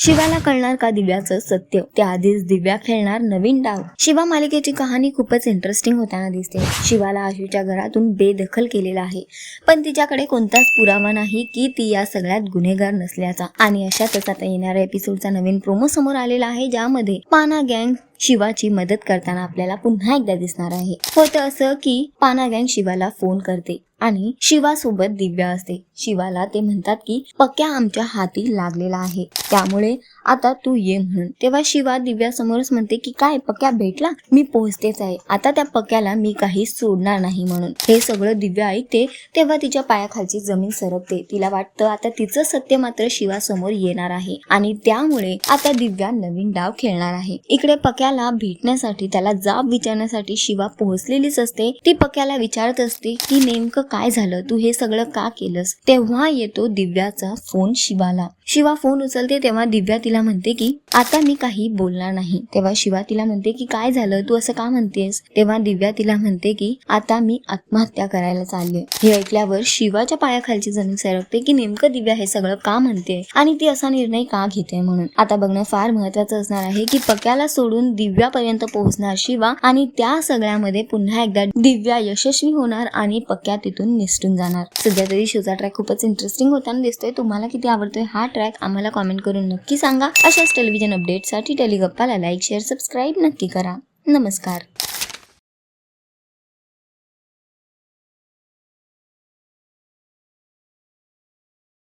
शिवाला कळणार का दिव्याचं सत्य? त्याआधीच दिव्या खेळणार नवीन डाव. शिवा मालिकेची कहाणी खूपच इंटरेस्टिंग होताना दिसते. शिवाला आशूच्या घरातून बेदखल केलेला आहे. पण तिच्याकडे कोणताच पुरावा नाही की ती या सगळ्यात गुन्हेगार नसल्याचा. आणि अशातच आता येणाऱ्या एपिसोडचा नवीन प्रोमो समोर आलेला आहे ज्यामध्ये पाना गँग शिवाची मदत करताना आपल्याला पुन्हा एकदा दिसणार आहे. होतं असं की पाना गँग शिवाला फोन करते आणि शिवासोबत दिव्या असते. शिवाला ते म्हणतात की पक्या आमच्या हाती लागलेला आहे. त्यामुळे आता तू ये म्हणून. तेव्हा शिवा दिव्या समोरच म्हणते की काय पक्या भेटला? मी पोहोचतेच आहे. आता त्या पक्याला मी काही सोडणार नाही म्हणून. हे सगळं दिव्या ऐकते तेव्हा तिच्या पायाखालची जमीन सरकते. तिला वाटतं आता तिचं सत्य मात्र शिवासमोर येणार आहे. आणि त्यामुळे आता दिव्या नवीन डाव खेळणार आहे. इकडे पक्याला भेटण्यासाठी त्याला जाब विचारण्यासाठी शिवा पोहोचलेलीच असते. ती पक्याला विचारत असते की नेमकं काय झालं? तू हे सगळं का केलंस? तेव्हा येतो दिव्याचा फोन शिवाला. शिवा फोन उचलते तेव्हा दिव्या तिला म्हणते की आता मी काही बोलणार नाही. तेव्हा शिवा तिला म्हणते की काय झालं? तू असं का म्हणतेस? तेव्हा दिव्या तिला म्हणते की आता मी आत्महत्या करायला चालले हे ऐकल्यावर शिवाच्या पायाखालची जमीन सरकते की नेमकं दिव्या हे सगळं का म्हणते? आणि ती असा निर्णय का घेते म्हणून? आता बघणं फार महत्वाचं असणार आहे की पक्याला सोडून दिव्यापर्यंत पोहोचणार शिवा आणि त्या सगळ्यामध्ये पुन्हा एकदा दिव्या यशस्वी होणार आणि पक्क्या तिथून निसटून जाणार. सध्या तरी शोचा ट्रॅक खूपच इंटरेस्टिंग होताना दिसतोय. तुम्हाला किती आवडतोय हा ट्रॅक आम्हाला कॉमेंट करून नक्की सांगा. अशाच टेलिव्हिजन अपडेटसाठी टेलिगप्पाला लाईक शेअर सबस्क्राईब नक्की करा. नमस्कार.